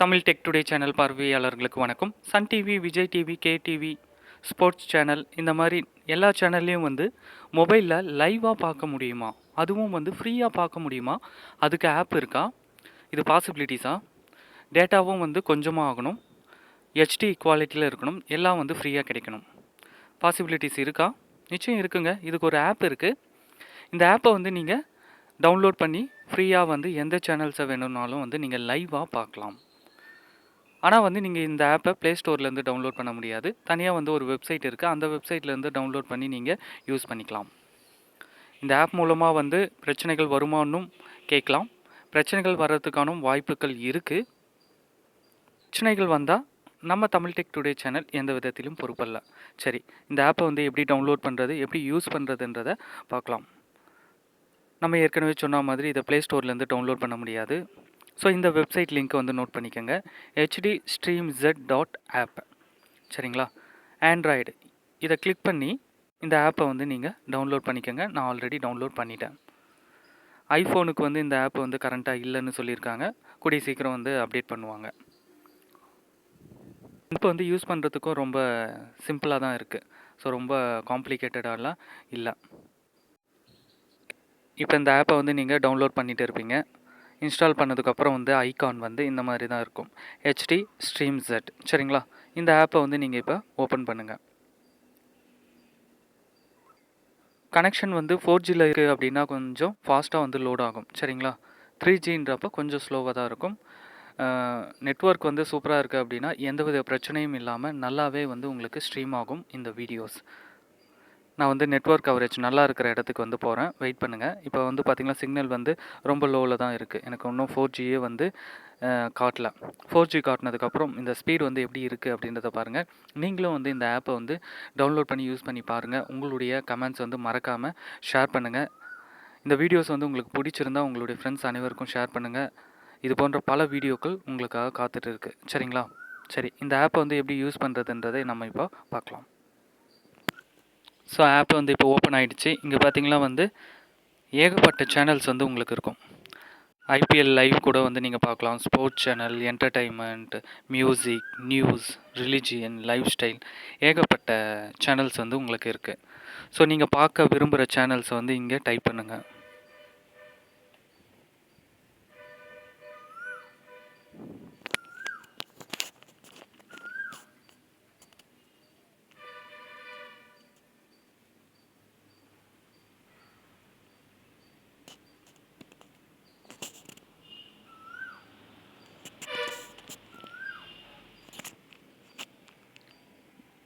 Tamil tech today channel பார்வையாளர்களுக்கு வணக்கம். Sun TV Vijay TV K TV sports channel இந்த மாதிரி எல்லா சேனல்லையும் வந்து மொபைலில் லைவாக பார்க்க முடியுமா? அதுவும் வந்து ஃப்ரீயாக பார்க்க முடியுமா? அதுக்கு ஆப் இருக்கா? இது பாசிபிலிட்டிஸா டேட்டாவும் வந்து கொஞ்சமாக ஆகணும். ஹெச்டி குவாலிட்டியில் இருக்கணும். எல்லாம் வந்து ஃப்ரீயாக கிடைக்கணும். பாசிபிலிட்டிஸ் இருக்கா? நிச்சயம் இருக்குங்க. இதுக்கு ஒரு ஆப் இருக்குது இந்த ஆப்பை வந்து நீங்கள் டவுன்லோட் பண்ணி ஃப்ரீயாக வந்து எந்த சேனல்ஸை வேணும்னாலும் வந்து நீங்கள் லைவாக பார்க்கலாம். ஆனால் வந்து நீங்கள் இந்த ஆப்பை ப்ளே ஸ்டோர்லேருந்து டவுன்லோட் பண்ண முடியாது. தனியாக வந்து ஒரு வெப்சைட் இருக்குது அந்த வெப்சைட்லேருந்து டவுன்லோட் பண்ணி நீங்கள் யூஸ் பண்ணிக்கலாம். இந்த ஆப் மூலமாக வந்து பிரச்சனைகள் வருமானும் கேட்கலாம். பிரச்சனைகள் வர்றதுக்கான வாய்ப்புகள் இருக்குது பிரச்சனைகள் வந்தால் நம்ம தமிழ் டெக் டுடே சேனல் எந்த விதத்திலும் பொறுப்பல்ல. சரி இந்த ஆப்பை வந்து எப்படி டவுன்லோட் பண்ணுறது எப்படி யூஸ் பண்ணுறதுன்றதை பார்க்கலாம். நம்ம ஏற்கனவே சொன்ன மாதிரி இதை ப்ளே ஸ்டோர்லேருந்து டவுன்லோட் பண்ண முடியாது. ஸோ இந்த வெப்சைட் லிங்க்கை வந்து நோட் பண்ணிக்கோங்க. HD stream jet dot app சரிங்களா? ஆண்ட்ராய்டு இதை கிளிக் பண்ணி இந்த ஆப்பை வந்து நீங்கள் டவுன்லோட் பண்ணிக்கோங்க. நான் ஆல்ரெடி டவுன்லோட் பண்ணிட்டேன். ஐஃபோனுக்கு வந்து இந்த ஆப் வந்து கரண்ட்டாக இல்லைன்னு சொல்லியிருக்காங்க. கூடிய சீக்கிரம் வந்து அப்டேட் பண்ணுவாங்க. இப்போ வந்து யூஸ் பண்ணுறதுக்கும் ரொம்ப சிம்பிளாக தான் இருக்குது ஸோ ரொம்ப காம்ப்ளிகேட்டடாலாம் இல்லை. இப்போ இந்த ஆப்பை வந்து நீங்கள் டவுன்லோட் பண்ணிகிட்டு இருப்பீங்க. இன்ஸ்டால் பண்ணதுக்கப்புறம் வந்து ஐகான் வந்து இந்த மாதிரி தான் இருக்கும். ஹெச்டி ஸ்ட்ரீம் ஜெட் சரிங்களா? இந்த ஆப்பை வந்து நீங்கள் இப்போ ஓப்பன் பண்ணுங்கள் கனெக்ஷன் வந்து ஃபோர் ஜியில் இருக்குது அப்படின்னா கொஞ்சம் ஃபாஸ்ட்டாக வந்து லோட் ஆகும். சரிங்களா? த்ரீ ஜின்றப்போ கொஞ்சம் ஸ்லோவாக தான் இருக்கும். நெட்ஒர்க் வந்து சூப்பராக இருக்குது அப்படின்னா எந்தவித பிரச்சனையும் இல்லாமல் நல்லாவே வந்து உங்களுக்கு ஸ்ட்ரீம் ஆகும் இந்த வீடியோஸ் நான் வந்து நெட்ஒர்க் கவரேஜ் நல்லா இருக்கிற இடத்துக்கு வந்து போகிறேன் வெயிட் பண்ணுங்கள் இப்போ வந்து பார்த்திங்கன்னா சிக்னல் வந்து ரொம்ப லோவில் தான் இருக்குது எனக்கு இன்னும் ஃபோர் ஜியே வந்து காட்டல. ஃபோர் ஜி காட்டினதுக்கப்புறம் இந்த ஸ்பீடு வந்து எப்படி இருக்குது அப்படின்றத பாருங்கள் நீங்களும் வந்து இந்த ஆப்பை வந்து டவுன்லோட் பண்ணி யூஸ் பண்ணி பாருங்கள் உங்களுடைய கமெண்ட்ஸ் வந்து மறக்காமல் ஷேர் பண்ணுங்கள் இந்த வீடியோஸ் வந்து உங்களுக்கு பிடிச்சிருந்தா உங்களுடைய ஃப்ரெண்ட்ஸ் அனைவருக்கும் ஷேர் பண்ணுங்கள் இது போன்ற பல வீடியோக்கள் உங்களுக்காக காத்துட்டு இருக்குது சரிங்களா? சரி இந்த ஆப்பை வந்து எப்படி யூஸ் பண்ணுறதுன்றதை நம்ம இப்போ பார்க்கலாம். ஸோ ஆப் வந்து இப்போ ஓப்பன் ஆகிடுச்சு இங்கே பார்த்தீங்கன்னா வந்து ஏகப்பட்ட சேனல்ஸ் வந்து உங்களுக்கு இருக்கும். ஐபிஎல் லைவ் கூட வந்து நீங்கள் பார்க்கலாம். Sports channel entertainment music news religion lifestyle ஏகப்பட்ட சேனல்ஸ் வந்து உங்களுக்கு இருக்குது ஸோ நீங்கள் பார்க்க விரும்புகிற சேனல்ஸை வந்து இங்கே டைப் பண்ணுங்கள்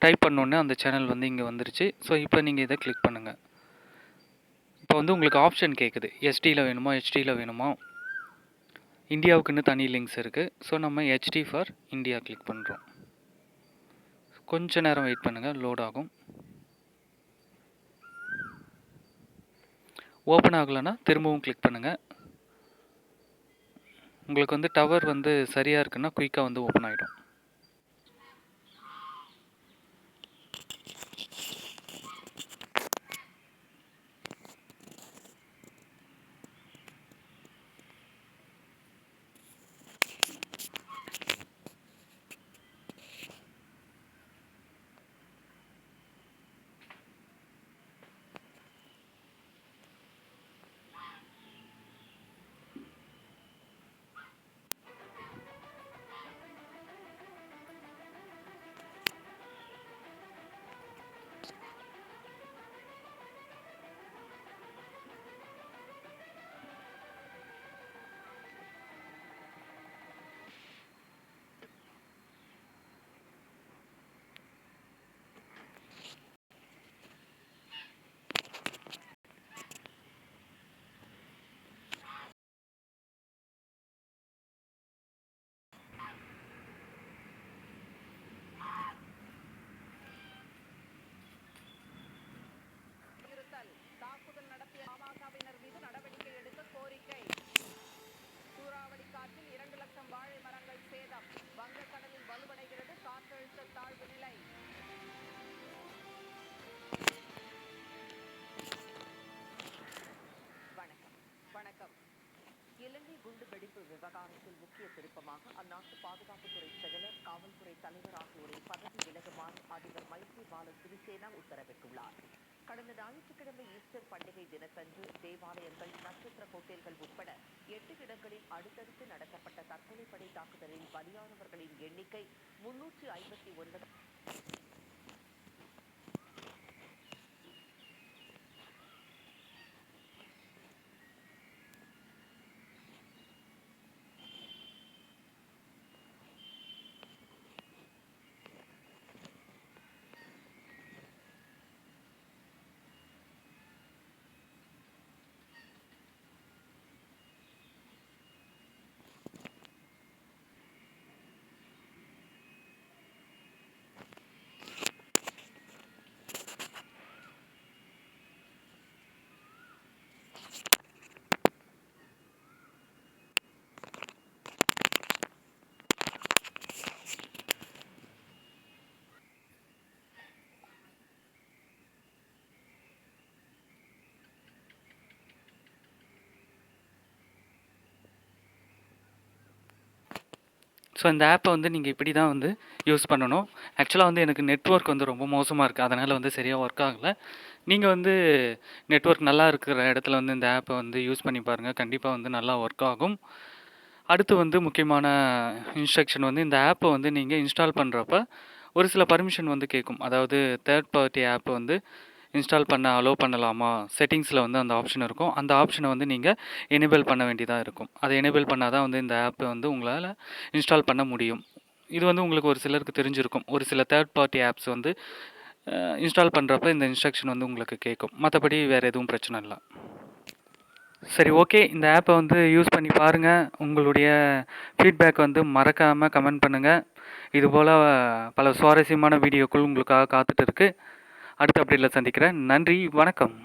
டைப் பண்ணோன்னே அந்த சேனல் வந்து இங்கே வந்துருச்சு. ஸோ இப்போ நீங்கள் இதை கிளிக் பண்ணுங்கள் இப்போ வந்து உங்களுக்கு ஆப்ஷன் கேட்குது எஸ்டியில் வேணுமா? ஹெச்டியில் வேணுமா? இந்தியாவுக்குன்னு தனி லிங்க்ஸ் இருக்குது ஸோ நம்ம ஹெச்டி ஃபார் இந்தியா கிளிக் பண்ணுறோம் கொஞ்ச நேரம் வெயிட் பண்ணுங்கள் லோட் ஆகும். ஓப்பன் ஆகலைன்னா திரும்பவும் கிளிக் பண்ணுங்கள் உங்களுக்கு வந்து டவர் வந்து சரியாக இருக்குன்னா குயிக்காக வந்து ஓப்பன் ஆகிடும் குண்டுவெடிப்பு விவகாரத்தில் முக்கிய திருப்பமாக அந்நாட்டு பாதுகாப்புத்துறை செயலர் காவல்துறை தலைவர் ஆகியோரை பதவி விலகுமாறு அதிபர் மைத்ரிபால சிறிசேனா உத்தரவிட்டுள்ளார். கடந்த ஞாயிற்றுக்கிழமை ஈஸ்டர் பண்டிகை தினத்தன்று தேவாலயங்கள் நட்சத்திர ஹோட்டல்கள் உட்பட எட்டு இடங்களில் அடுத்தடுத்து நடத்தப்பட்ட தற்கொலைப்படை தாக்குதலில் பலியானவர்களின் எண்ணிக்கை முன்னூற்றி ஐம்பத்தி ஒன்பது ஸோ இந்த ஆப்பை வந்து நீங்கள் இப்படி தான் வந்து யூஸ் பண்ணணும். ஆக்சுவலாக வந்து எனக்கு நெட்ஒர்க் வந்து ரொம்ப மோசமாக இருக்குது அதனால் வந்து சரியாக ஒர்க் ஆகலை. நீங்கள் வந்து நெட்ஒர்க் நல்லா இருக்கிற இடத்துல வந்து இந்த ஆப்பை வந்து யூஸ் பண்ணி பாருங்கள் கண்டிப்பாக வந்து நல்லா ஒர்க் ஆகும். அடுத்து வந்து முக்கியமான இன்ஸ்ட்ரக்ஷன் வந்து இந்த ஆப்பை வந்து நீங்கள் இன்ஸ்டால் பண்ணுறப்ப ஒரு சில பர்மிஷன் வந்து கேட்கும் அதாவது தேர்ட் பார்ட்டி ஆப்பை வந்து இன்ஸ்டால் பண்ண அலோவ் பண்ணலாமா? செட்டிங்ஸில் வந்து அந்த ஆப்ஷன் இருக்கும். அந்த ஆப்ஷனை வந்து நீங்கள் எனேபிள் பண்ண வேண்டியதாக இருக்கும். அதை எனேபிள் பண்ணால் தான் வந்து இந்த ஆப்பை வந்து உங்களால் இன்ஸ்டால் பண்ண முடியும். இது வந்து உங்களுக்கு ஒரு சிலருக்கு தெரிஞ்சிருக்கும். ஒரு சில தேர்ட் பார்ட்டி ஆப்ஸ் வந்து இன்ஸ்டால் பண்ணுறப்ப இந்த இன்ஸ்ட்ரக்ஷன் வந்து உங்களுக்கு கேட்கும். மற்றபடி வேறு எதுவும் பிரச்சனை இல்லை. சரி ஓகே இந்த ஆப்பை வந்து யூஸ் பண்ணி பாருங்கள் உங்களுடைய ஃபீட்பேக் வந்து மறக்காமல் கமெண்ட் பண்ணுங்கள் இதுபோல் பல சுவாரஸ்யமான வீடியோக்கள் உங்களுக்காக காத்துட்டு இருக்குது அடுத்த அப்டேட்டில் சந்திக்கிறேன். நன்றி வணக்கம்.